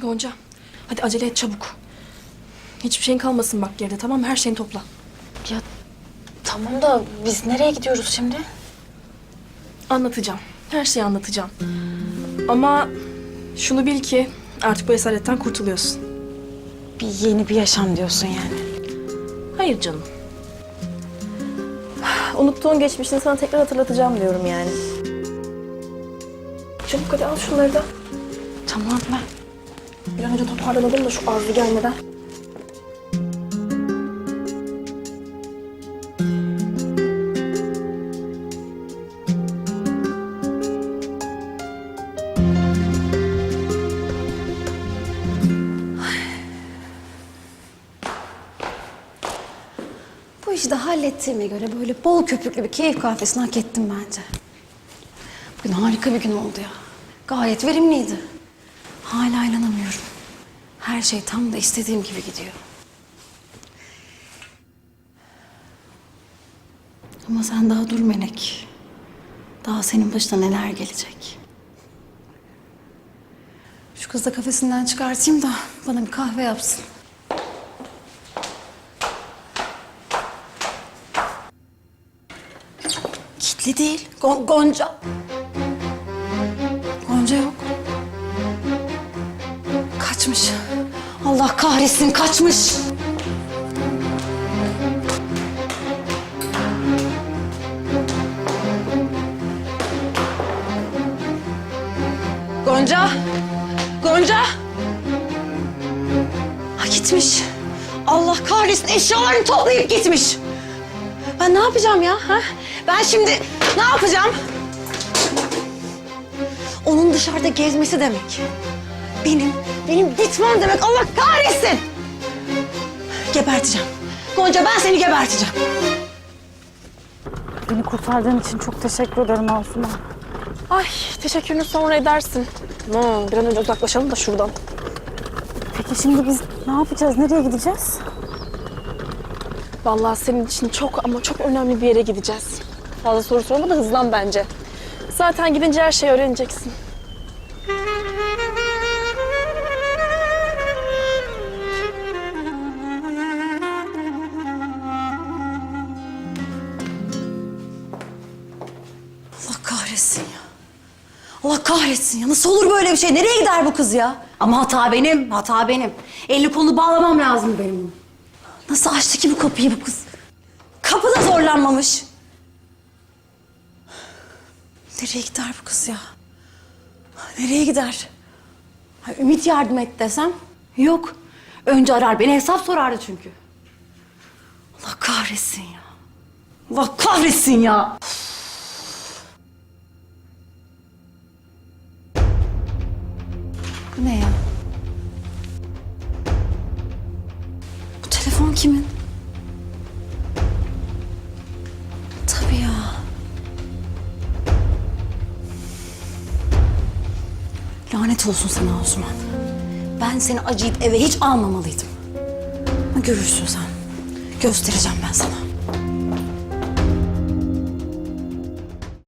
Gonca, hadi acele et çabuk. Hiçbir şeyin kalmasın bak geride tamam mı? Her şeyini topla. Ya tamam da biz nereye gidiyoruz şimdi? Anlatacağım. Her şeyi anlatacağım. Ama şunu bil ki artık bu esaretten kurtuluyorsun. Bir yeni bir yaşam diyorsun yani. Hayır canım. Unuttuğun geçmişini sana tekrar hatırlatacağım diyorum yani. Çabuk hadi al şunları da. Tamam ben. Bir an önce toparlanalım da şu Arzu gelmeden. Bu işi hallettiğime göre böyle bol köpüklü bir keyif kahvesini hak ettim bence. Bugün harika bir gün oldu ya. Gayet verimliydi. Hala inanamıyorum. Her şey tam da istediğim gibi gidiyor. Ama sen daha dur Melek. Daha senin başına neler gelecek. Şu kızı da kafesinden çıkartayım da bana bir kahve yapsın. Kitli değil. Gon- Gonca. Kaçmış. Allah kahretsin kaçmış. Gonca. Gonca. Ha gitmiş. Allah kahretsin eşyalarını toplayıp gitmiş. Ben ne yapacağım ya? Ha? Ben şimdi ne yapacağım? Onun dışarıda gezmesi demek. Benim, benim gitmem demek. Allah kahretsin! Geberteceğim. Gonca ben seni geberteceğim. Beni kurtardığın için çok teşekkür ederim Asuman. Ay teşekkürünü sonra edersin. Aman bir an önce uzaklaşalım da şuradan. Peki şimdi biz ne yapacağız? Nereye gideceğiz? Vallahi senin için çok ama çok önemli bir yere gideceğiz. Fazla soru sorma da hızlan bence. Zaten gidince her şeyi öğreneceksin. Kahretsin ya. Allah kahretsin ya. Nasıl olur böyle bir şey? Nereye gider bu kız ya? Ama hata benim, hata benim. Elini kolunu bağlamam lazım benim bunu. Nasıl açtı ki bu kapıyı bu kız? Kapı da zorlanmamış. Nereye gider bu kız ya? Nereye gider? Ümit yardım et desem? Yok. Önce arar beni hesap sorardı çünkü. Allah kahretsin ya. Allah kahretsin ya. Telefon kimin? Tabii ya. Lanet olsun sana Osman. Ben seni acıyıp eve hiç almamalıydım. Ama görürsün sen. Göstereceğim ben sana.